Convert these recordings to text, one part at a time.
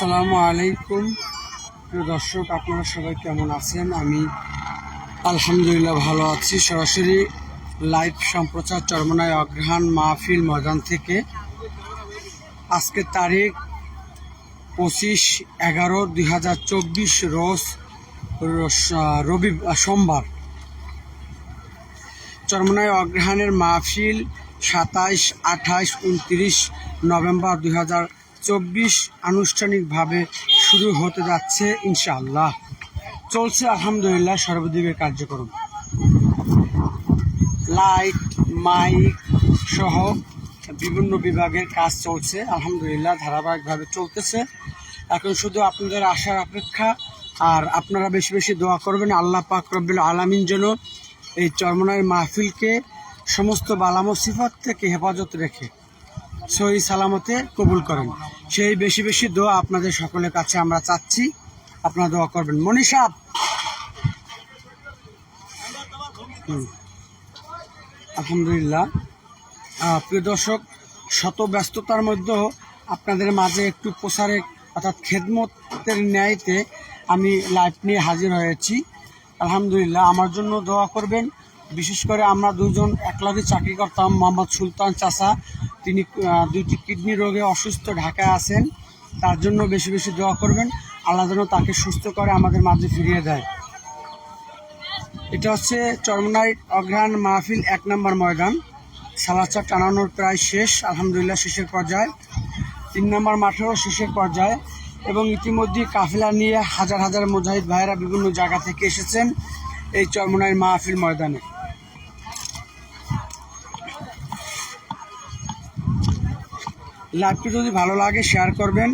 আসসালামু আলাইকুম। প্রিয় দর্শক, আপনারা সবাই কেমন আছেন? আমি আলহামদুলিল্লাহ ভালো আছি। সরাসরি লাইভ সম্প্রচার চরমনায় অগ্রহায়ণ মাহফিল ময়দান থেকে। আজকের তারিখ পঁচিশ এগারো দুই হাজার চব্বিশ রোজ রবি সোমবার। চরমনায় অগ্রহায়ণের মাহফিল সাতাইশ, আঠাইশ, উনত্রিশ নভেম্বর দুই হাজার চব্বিশ আনুষ্ঠানিকভাবে শুরু হতে যাচ্ছে, ইনশাআল্লাহ। চলছে, আলহামদুলিল্লাহ সর্বদিকের কার্যক্রম। লাইট, মাইক সহ বিভিন্ন বিভাগের কাজ চলছে, আলহামদুলিল্লাহ, ধারাবাহিকভাবে চলতেছে। এখন শুধু আপনাদের আশার অপেক্ষা, আর আপনারা বেশি বেশি দোয়া করবেন, আল্লাহ পাক রব্বিল আলামিন যেন এই চরমনায় মাহফিলকে সমস্ত বালা মুসিফত থেকে হেফাজত রেখে সহি সালামতে কবুল করেন। সেই বেশি বেশি দোয়া আপনাদের সকলের কাছে আমরা চাচ্ছি। আপনারা দোয়া করবেন। মনীষা! হুম। আলহামদুলিল্লাহ। প্রিয় দর্শক শত ব্যস্ততার মধ্যেও আপনাদের মাঝে একটু প্রসারে, অর্থাৎ খেদমতের ন্যায়তে আমি লাইভ নিয়ে হাজির হয়েছি। আলহামদুলিল্লাহ, আমার জন্য দোয়া করবেন। বিশেষ করে আমরা দুজন একলাগে চাকরি করতাম মোহাম্মদ সুলতান চাষা তিনি দুইটি কিডনি রোগে অসুস্থ ঢাকায় আছেন। তার জন্য বেশি বেশি দোয়া করবেন। আল্লাহ যেন তাকে সুস্থ করে আমাদের মাঝে ফিরিয়ে দেয়। এটা হচ্ছে চরমনাই অগ্রহায়ণ মাহফিল এক নম্বর ময়দান। সালাচা টানানোর প্রায় শেষ, আলহামদুলিল্লাহ শেষের পর্যায়ে। তিন নম্বর মাঠেও শেষের পর্যায়ে। এবং ইতিমধ্যে কাফিলা নিয়ে হাজার হাজার মুজাহিদ ভাইয়েরা বিভিন্ন জায়গা থেকে এসেছেন এই চরমনাই মাহফিল ময়দানে। লাইভটি যদি ভালো লাগে শেয়ার করবেন।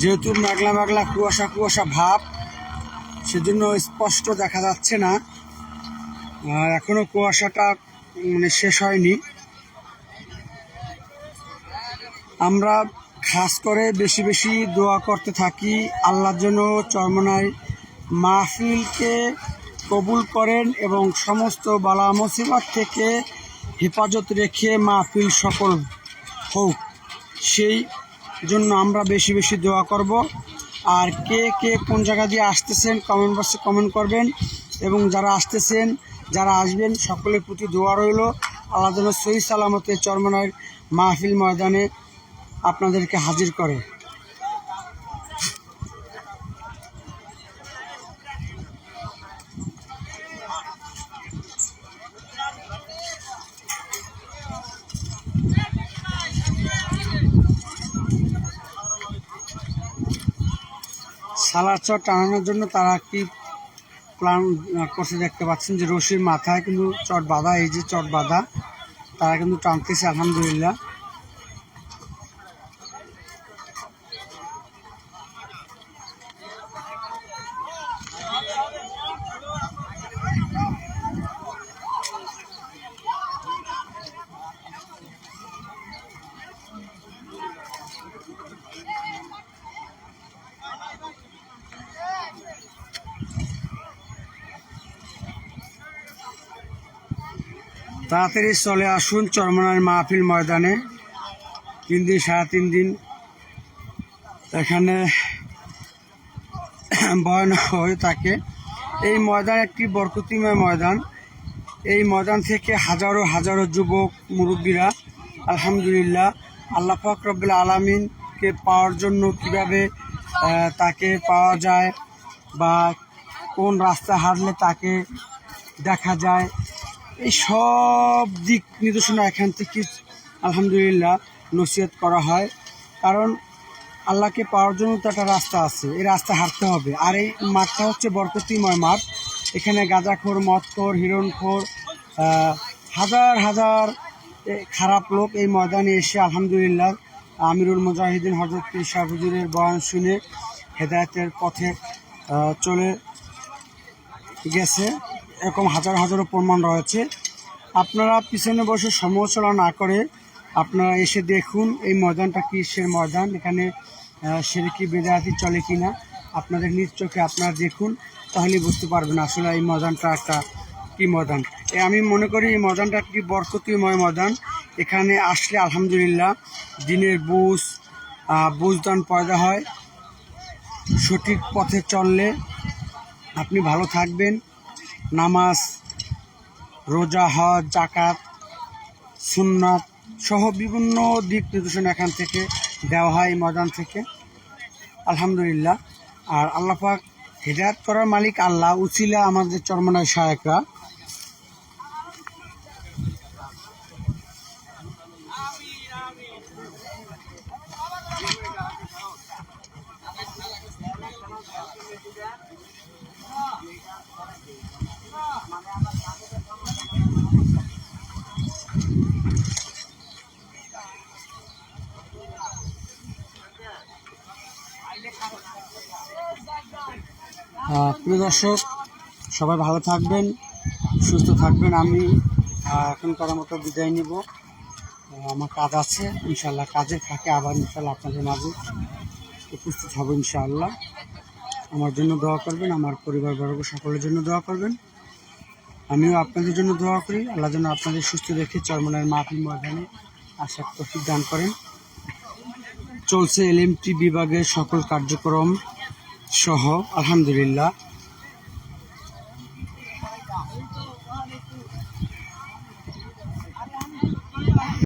যেহেতু মেঘলা মেঘলা কুয়াশা কুয়াশা ভাব, সেজন্য স্পষ্ট দেখা যাচ্ছে না। আর এখনও কুয়াশাটা মানে শেষ হয়নি। আমরা খাস করে বেশি বেশি দোয়া করতে থাকি, আল্লাহর জন্য চরমনায় মাহফিলকে কবুল করেন এবং সমস্ত বালা মুসিবত থেকে হেফাজত রেখে মাহফিল সফল হোক, সেই জন্য আমরা বেশি বেশি দোয়া করব। আর কে কে কোন জায়গা দিয়ে আসতেছেন কমেন্ট বক্সে কমেন্ট করবেন। এবং যারা আসতেছেন, যারা আসবেন, সকলের প্রতি দোয়া রইল। আল্লাহ সহি সালামতে চরমনায়ের মাহফিল ময়দানে আপনাদেরকে হাজির করে। সালাদ চট টানানোর জন্য তারা কি প্ল্যান করছে দেখতে পাচ্ছেন যে রশির মাথায় কিন্তু চট বাঁধা এই যে চট বাঁধা তারা কিন্তু টানতেছে, আলহামদুলিল্লাহ। তাড়াতাড়ি চলে আসুন চরমনার মাহফিল ময়দানে। তিন দিন, সাড়ে তিন দিন। এখানে বয়ন হয়ে থাকে। এই ময়দান একটি বরকতিময় ময়দান। এই ময়দান থেকে হাজারো হাজারো যুবক, মুরব্বীরা, আলহামদুলিল্লাহ, আল্লাহ পাক রব্বুল আলমিনকে পাওয়ার জন্য কীভাবে তাকে পাওয়া যায় বা কোন রাস্তা হারলে তাকে দেখা যায় এই সব দিক নির্দেশনা এখান থেকে আলহামদুলিল্লাহ নসিহত করা হয়। কারণ আল্লাহকে পাওয়ার জন্য তো একটা রাস্তা আছে, এই রাস্তা হাঁটতে হবে। আর এই মাঠটা হচ্ছে বরকতিময় মাঠ। এখানে গাঁজাখোর, মদখোর, হিরণখোর হাজার হাজার খারাপ লোক এই ময়দানে এসে আলহামদুলিল্লাহ আমিরুল মুজাহিদিন হজরত শাহ হুজুরের বয়ান শুনে হেদায়তের পথে চলে গেছে। এরকম হাজার হাজারো প্রমাণ রয়েছে। আপনারা পিছনে বসে সমালোচনা না করে আপনারা এসে দেখুন এই ময়দানটা কিসের ময়দান, এখানে সেরেকি বেদায়াতি চলে কি না আপনাদের নিজ চোখে আপনারা দেখুন, তাহলেই বুঝতে পারবেন আসলে এই ময়দানটা একটা কি ময়দান। আমি মনে করি এই ময়দানটা একটি বরকতিময় ময়দান। এখানে আসলে আলহামদুলিল্লাহ দিনের বুঝ বুঝদান পয়দা হয়। সঠিক পথে চললে আপনি ভালো থাকবেন। নামাজ রোজা হজ জাকাত সুন্নাত সহ বিভিন্ন দিক নির্দেশনা এখান থেকে দেওয়া হয় ময়দান থেকে। আলহামদুলিল্লাহ। আর আল্লাহ পাক হেদায়ত করার মালিক আল্লাহ উচিলা আমাদের চরমনায় সহায়করা আহ, প্রিয় দর্শক, সবাই ভালো থাকবেন, সুস্থ থাকবেন। আমি এখনকার মতো বিদায় নিব। আমার কাজ আছে ইনশাল্লাহ কাজের ফাঁকে আবার ইনশাল্লাহ আপনাদের মাঝে উপস্থিত হব ইনশাআল্লাহ। আমার জন্য দোয়া করবেন, আমার পরিবার বর্গ সকলের জন্য দোয়া করবেন। আমিও আপনাদের জন্য দোয়া করি। আল্লাহ যেন আপনাদের সুস্থ রেখে চরমনের মাহফিল ময়দানে আশা তফিক দান করেন। চলছে এলএমটি বিভাগের সকল কার্যক্রম সহ আলহামদুলিল্লাহ।